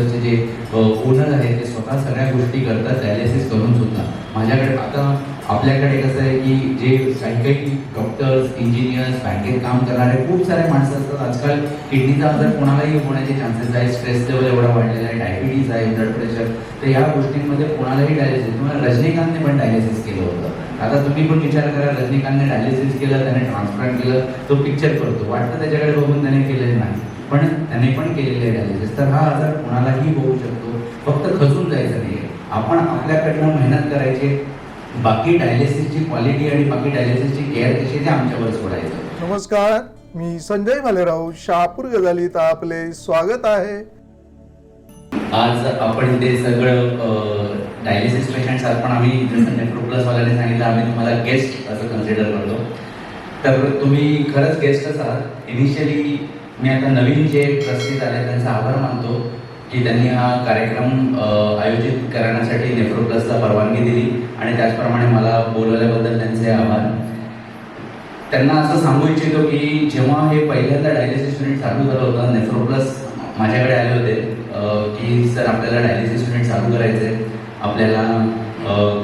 नेफ्रोप्लसचे जे ओनर आहेत ते स्वतः सगळ्या गोष्टी करतात डायलिसिस करून सुद्धा. माझ्याकडे आता आपल्याकडे कसं आहे की जे काही काही डॉक्टर्स इंजिनियर्स बँकेत काम करणारे खूप सारे माणसं असतात. आजकाल किडनीचा आजार कोणालाही होण्याचे चान्सेस आहे स्ट्रेस लेवल एवढा वाढलेला आहे डायबिटीज आहे ब्लड प्रेशर तर या गोष्टींमध्ये कोणालाही डायलिसिस तुम्हाला रजनीकांतने पण डायलिसिस केलं होतं. आता तुम्ही पण विचार करा रजनीकांतने डायलिसिस केलं त्याने ट्रान्सप्लांट केलं तो पिक्चर करतो. वाटतं त्याच्याकडे बघून त्याने केलेलं नाही. पण त्याने पण केलेलं आहे डायलिसिस तर हा आजार कोणालाही होऊ शकतो. फक्त खचून जायचं नाही आपण आपल्याकडनं मेहनत करायची. बाकी डायलिसिसची क्वालिटी आणि बाकी डायलिसिसची केअर कशी ते आमच्यावर सोडायचं. नमस्कार. मी संजय भालेराव शहापूर गजालीत आपले स्वागत आहे. आज आपण इथे सगळं डायलिसिस पेशंट्स आहात पण आम्ही जसं म्हणजे नेफ्रोप्लस वाल्याने सांगितलं आम्ही तुम्हाला गेस्ट असं कन्सिडर करतो. तर तुम्ही खरंच गेस्टच आहात इनिशियली मी आता नवीन जे ट्रस्टीज आले त्यांचा आभार मानतो की त्यांनी हा कार्यक्रम आयोजित करण्यासाठी नेफ्रोप्लसला परवानगी दिली आणि त्याचप्रमाणे मला बोलवल्याबद्दल त्यांचे आभार. त्यांना असं सांगू इच्छितो की जेव्हा हे पहिल्यांदा डायलिसिस युनिट चालू झालं होतं नेफ्रोप्लस माझ्याकडे आले होते की सर आपल्याला डायलिसिस युनिट चालू करायचं आहे आपल्याला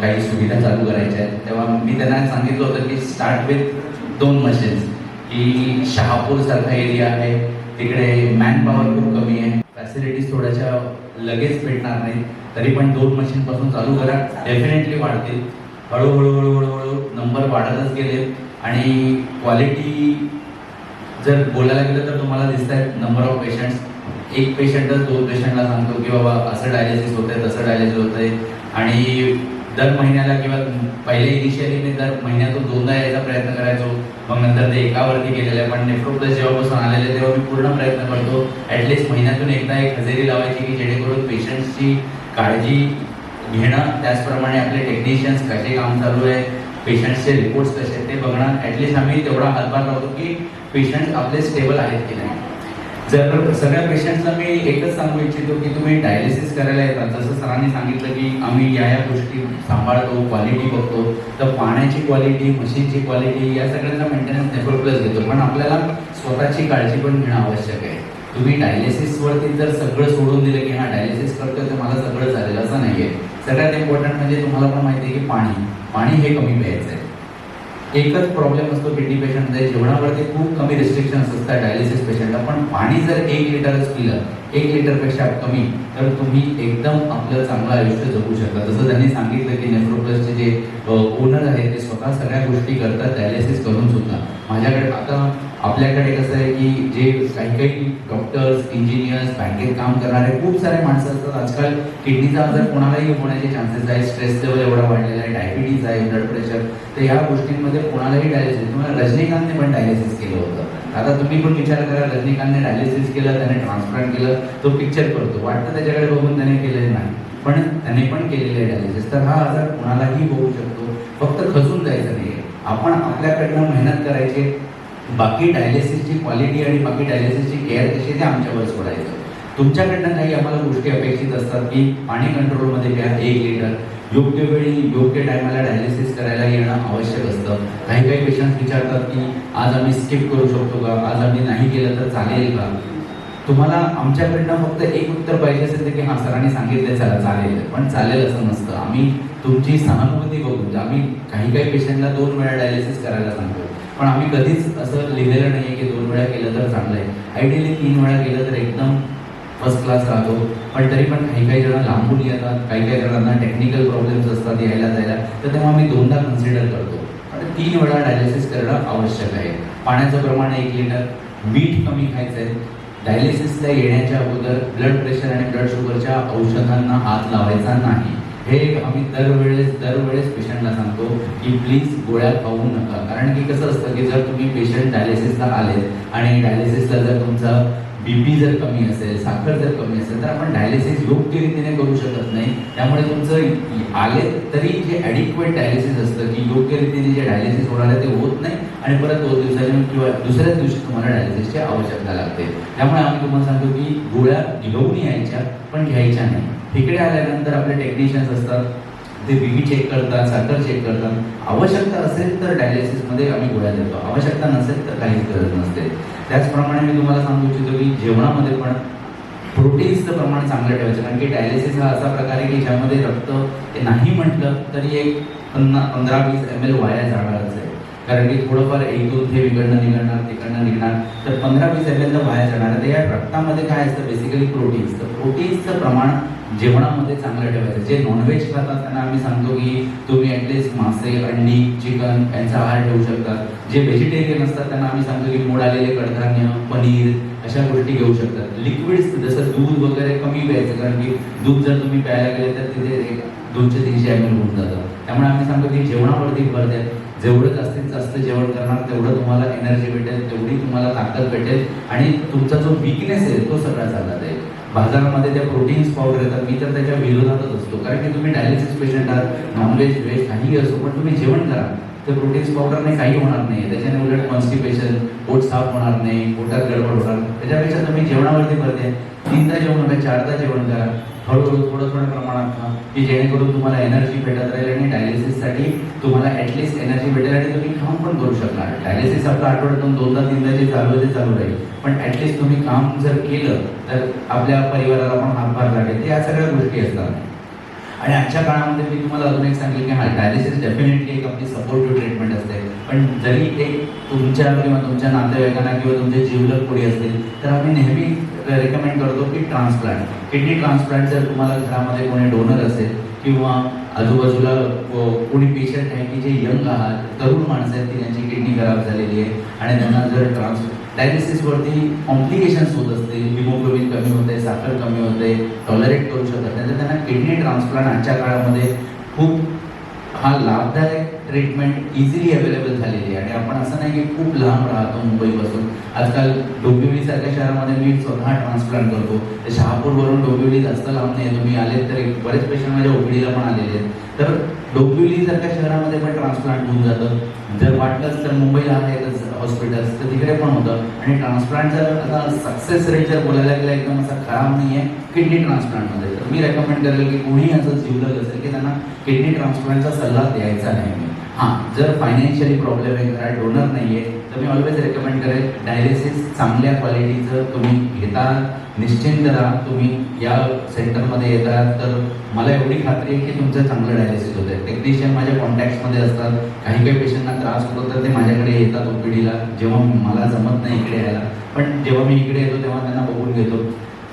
काही सुविधा चालू करायच्या आहेत. तेव्हा मी त्यांना सांगितलं होतं की स्टार्ट विथ दोन मशीन्स की शहापूर सारखा एरिया आहे तिकडे मॅन पॉवर खूप कमी आहे. फॅसिलिटीज थोड्याशा लगेच भेटणार नाही तरी पण दोन मशीन पासून चालू करा. डेफिनेटली वाढतील. हळूहळू हळूहळू हळू नंबर वाढतच गेले आणि क्वालिटी जर बोलायला गेलं तर तुम्हाला दिसत आहेत नंबर ऑफ पेशंट्स एक पेशंटच दोन पेशंटला सांगतो की बाबा असं डायलिसिस आहे तसं डायलिसिस आहे आणि दर महिन्याला किंवा पहिले इनिशियली मी दर महिन्यातून दोनदा यायचा प्रयत्न करायचो. मग नंतर ते एकावरती केलेलं आहे. पण नेफ्रोप्लस जेव्हापासून आलेले तेव्हा मी पूर्ण प्रयत्न करतो. ॲटलिस्ट महिन्यातून एकदा एक हजेरी लावायची की जेणेकरून पेशंट्सची काळजी घेणं त्याचप्रमाणे आपले टेक्निशियन्स कसे काम चालू आहे पेशंट्सचे रिपोर्ट्स कसे आहेत ते बघणं. ॲटलिस्ट आम्ही तेवढा हातभार लावतो की पेशंट आपले स्टेबल आहेत की नाही. जर सगळ्या पेशंटला मी एकच सांगू इच्छितो की तुम्ही डायलिसिस करायला येतात. जसं सरांनी सांगितलं की आम्ही या या गोष्टी सांभाळतो क्वालिटी बघतो तर पाण्याची क्वालिटी मशीनची क्वालिटी या सगळ्यांचा मेंटेनन्स नेफ्रोप्लस घेतो. पण आपल्याला स्वतःची काळजी पण घेणं आवश्यक आहे. तुम्ही डायलिसिसवरती जर सगळं सोडून दिलं की हा डायलिसिस करतोय तर मला सगळं झालेलं असं नाही आहे सगळ्यात इम्पॉर्टंट म्हणजे तुम्हाला पण माहिती आहे की पाणी. पाणी हे कमी प्यायचं आहे. एकच प्रॉब्लेम असतो किडनी पेशंटमध्ये जेवणावरती खूप कमी रिस्ट्रिक्शन्स असतात डायलिसिस पेशंटला पण पाणी जर एक लिटरच पिलं एक लिटरपेक्षा कमी तर तुम्ही एकदम आपलं चांगलं आयुष्य जगू शकता. जसं त्यांनी सांगितलं की नेफ्रोप्लसचे जे ओनर आहेत ते स्वतः सगळ्या गोष्टी करतात डायलिसिस करून सुद्धा. माझ्याकडे आता आपल्याकडे कसं आहे की जे काही काही डॉक्टर्स इंजिनियर्स बँकेत काम करणारे खूप सारे माणसं असतात. आजकाल किडनीचा आजार कोणालाही होण्याचे चान्सेस आहे स्ट्रेस लेवल एवढा वाढलेला आहे. डायबिटीज आहे ब्लड प्रेशर तर या गोष्टींमध्ये कोणालाही डायलिसिस म्हणजे तुम्हाला रजनीकांतने पण डायलिसिस केलं होतं. आता तुम्ही पण विचार करा रजनीकांतने डायलिसिस केलं त्याने ट्रान्सप्लांट केलं तो पिक्चर करतो. वाटतं त्याच्याकडे बघून त्याने केलेलं नाही. पण त्याने पण केलेले डायलिसिस तर हा आजार कोणालाही होऊ शकतो. फक्त खचून जायचं नाही आपण आपल्याकडनं मेहनत करायची बाकी डायलिसिसची क्वालिटी आणि बाकी डायलिसिसची केअर कशी ते आमच्यावर सोडायचं. तुमच्याकडनं काही आम्हाला गोष्टी अपेक्षित असतात की पाणी कंट्रोलमध्ये घ्या एक लिटर योग्य वेळी योग्य टायमाला डायलिसिस करायला येणं आवश्यक असतं. काही काही पेशंट विचारतात की आज आम्ही स्किप करू शकतो का? आज आम्ही नाही केलं तर चालेल का? तुम्हाला आमच्याकडनं फक्त एक उत्तर पाहिजे असेल ते की हां सरांनी सांगितलं चला चालेल. पण चालेल असं नसतं. आम्ही तुमची सहानुभूती बघून आम्ही काही काही पेशंटला दोन वेळा डायलिसिस करायला सांगतो. पण आम्ही कधीच असं लिहिलेलं नाही की दोन वेळा केलं तर चांगलं आहे आयडियली तीन वेळा केलं तर एकदम फर्स्ट क्लास राहतो. पण तरी पण काही काही जण लांबून येतात काही काही जणांना टेक्निकल प्रॉब्लेम्स असतात यायला जायला तर तेव्हा आम्ही दोनदा कन्सिडर करतो. पण तीन वेळा डायलिसिस करणं आवश्यक आहे. पाण्याचं प्रमाण एक लिटर मीठ कमी खायचं आहे डायलिसिसला येण्याच्या अगोदर ब्लड प्रेशर आणि ब्लड शुगरच्या औषधांना हात लावायचा नाही. हे आम्ही दरवेळेस दरवेळेस पेशंटला सांगतो की प्लीज गोळ्या खाऊ नका. कारण की कसं असतं की जर तुम्ही पेशंट डायलिसिसला आले आणि डायलिसिसला जर तुमचा बीपी जर कमी असेल साखर जर कमी असेल तर आपण डायलिसिस योग्य रीतीने करू शकत नाही. त्यामुळे तुमचं आले तरी जे ॲडिक्वेट डायलिसिस असतं की योग्य रीतीने जे डायलिसिस होणार आहे ते होत नाही आणि परत दोन दिवसाच्या किंवा दुसऱ्याच दिवशी तुम्हाला डायलिसिसची आवश्यकता लागते. त्यामुळे आम्ही तुम्हाला सांगतो की गोळ्या घेऊन यायच्या पण घ्यायच्या नाही. तिकडे आल्यानंतर आपले टेक्निशियन्स असतात. ते बीबी चेक करतात साखर चेक करतात. आवश्यकता असेल तर डायलिसिसमध्ये आम्ही गोळ्या देतो. आवश्यकता नसेल तर काहीच गरज नसते. त्याचप्रमाणे मी तुम्हाला सांगू इच्छितो की जेवणामध्ये पण प्रोटीन्सचं प्रमाण चांगलं ठेवायचं. कारण की डायलिसिस हा असा प्रकार आहे की ज्यामध्ये रक्त ते नाही म्हटलं तरी एक पन्ना पंधरा वीस एम एल वाया जाणारच आहे. कारण की थोडंफार एक दोन हे इकडनं निघणार तिकडनं निघणार. तर पंधरा वीस एम बाहेर वाया जाणार तर या रक्तामध्ये काय असतं? बेसिकली प्रोटीन्स तर प्रोटीन्सचं प्रमाण जेवणामध्ये चांगलं ठेवायचं. जे नॉनव्हेज खातात त्यांना आम्ही सांगतो की तुम्ही ॲटलिस्ट मासे अंडी चिकन यांचा आहार ठेवू शकता. जे व्हेजिटेरियन असतात त्यांना आम्ही सांगतो की मोड आलेले कडधान्य पनीर अशा गोष्टी घेऊ शकतात लिक्विड्स जसं दूध वगैरे कमी प्यायचं कारण की दूध जर तुम्ही प्यायला गेले तर तिथे एक दोनशे तीनशे एम एल होऊन जातं. त्यामुळे आम्ही सांगतो की जेवणावरती भर द्या. जेवढं जास्तीत जास्त जेवण करणार तेवढं तुम्हाला एनर्जी भेटेल तेवढी तुम्हाला ताकद भेटेल आणि तुमचा जो विकनेस आहे तो सगळा चालला जाईल. बाजारामध्ये त्या प्रोटीन्स पावडर येतात मी तर त्याच्या विरोधातच असतो. कारण की तुम्ही डायलिसिस पेशंट आहात नॉनव्हेज व्हेज काहीही असो पण तुम्ही जेवण करा. ते प्रोटीन्स पावडरने काही होणार नाही. त्याच्याने उलट कॉन्स्टिपेशन पोट साफ होणार नाही पोटात गडबड होणार. त्याच्यापेक्षा तुम्ही जेवणावरती भर द्या. तीनदा जेवण चारदा जेवण करा. हळूहळू थोडं थोडं प्रमाणात खा की जेणेकरून तुम्हाला एनर्जी भेटत राहील आणि डायलिसिससाठी तुम्हाला ॲटलिस्ट एनर्जी भेटेल आणि तुम्ही काम पण करू शकणार. डायलिसिस आपलं आठवड्यातून दोनदा तीनदा जे चालू आहे ते चालू राहील. पण ॲटलिस्ट तुम्ही काम जर केलं तर आपल्या परिवाराला पण हातभार लागेल. ते या सगळ्या गोष्टी असतात. आणि आजच्या काळामध्ये मी तुम्हाला अजून एक सांगेल की हा डायलिसिस डेफिनेटली एक आपली सपोर्टिव्ह ट्रीटमेंट असते. पण जरी ते तुमच्या किंवा तुमच्या नातेवाईकांना किंवा तुमचे जीवलग कोणी असतील तर आम्ही नेहमी रेकमेंड करतो की ट्रान्सप्लांट किडनी ट्रान्सप्लांट जर तुम्हाला घरामध्ये कोणी डोनर असेल किंवा आजूबाजूला कोणी पेशंट आहे की जे यंग आहात तरुण माणसं आहेत की त्यांची किडनी खराब झालेली आहे आणि त्यांना जर ट्रान्स डायलिसिसवरती कॉम्प्लिकेशन्स होत असते हिमोग्लोबिन कमी होते साखर कमी होते टॉलरेट करू शकत नाही तर त्यांना किडनी ट्रान्सप्लांट आजच्या काळामध्ये खूप हा लाभदायक ट्रीटमेंट इझिली अवेलेबल झालेली आहे. आणि आपण असं नाही की खूप लांब राहतो मुंबईपासून. आजकाल डोंबिवलीसारख्या शहरामध्ये मी स्वतः ट्रान्सप्लांट करतो. तर शहापूरवरून डोंबिवली जास्त लांब नाही तुम्ही आलेत तर बरेच पेशंट माझ्या ओपीडीला पण आलेले आहेत. तर डोंबिवलीसारख्या शहरामध्ये पण ट्रान्सप्लांट होऊन जातं. जर वाटलंच तर मुंबईला आहे हॉस्पिटल्स तर तिकडे पण होतं. आणि ट्रान्सप्लांट जर आता सक्सेस रेट जर बोलायला गेला एकदम असा खराब नाही आहे किडनी ट्रान्सप्लांटमध्ये तर मी रेकमेंड करेल की कोणी असं जिवलं असेल की त्यांना किडनी ट्रान्सप्लांटचा सल्ला द्यायचा नाही. मी हां जर फायनान्शियली प्रॉब्लेम आहे घरात डोनर नाही आहे तर मी ऑलवेज रेकमेंड करेल डायलिसिस चांगल्या क्वालिटीचं तुम्ही घेता निश्चिंत राहा तुम्ही या सेंटरमध्ये येता तर मला एवढी खात्री आहे की तुमचं चांगलं डायलिसिस होतं आहे टेक्निशियन माझ्या कॉन्टॅक्टमध्ये असतात काही काही पेशंटना त्रास होतो तर ते माझ्याकडे येतात ओपीडीला जेव्हा मला जमत नाही इकडे यायला. पण जेव्हा मी इकडे येतो तेव्हा त्यांना बघून घेतो.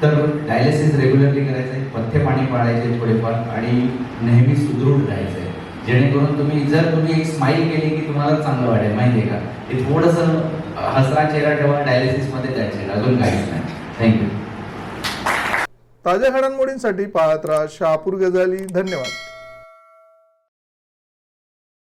तर डायलिसिस रेग्युलरली करायचं आहे पथ्य पाणी पाळायचे थोडेफार आणि नेहमी सुदृढ राहायचं आहे जेणेकरून तुम्ही जर तुम्ही एक स्माईल केली की तुम्हाला चांगलं वाटेल माहिती आहे का? ते थोडंसं हसरा चेहरा ठेवा डायलिसिसमध्ये त्याचे अजून काहीच नाही. थँक्यू ताज्या घडामोडींसाठी पाहत राहा शहापूर गजाली धन्यवाद.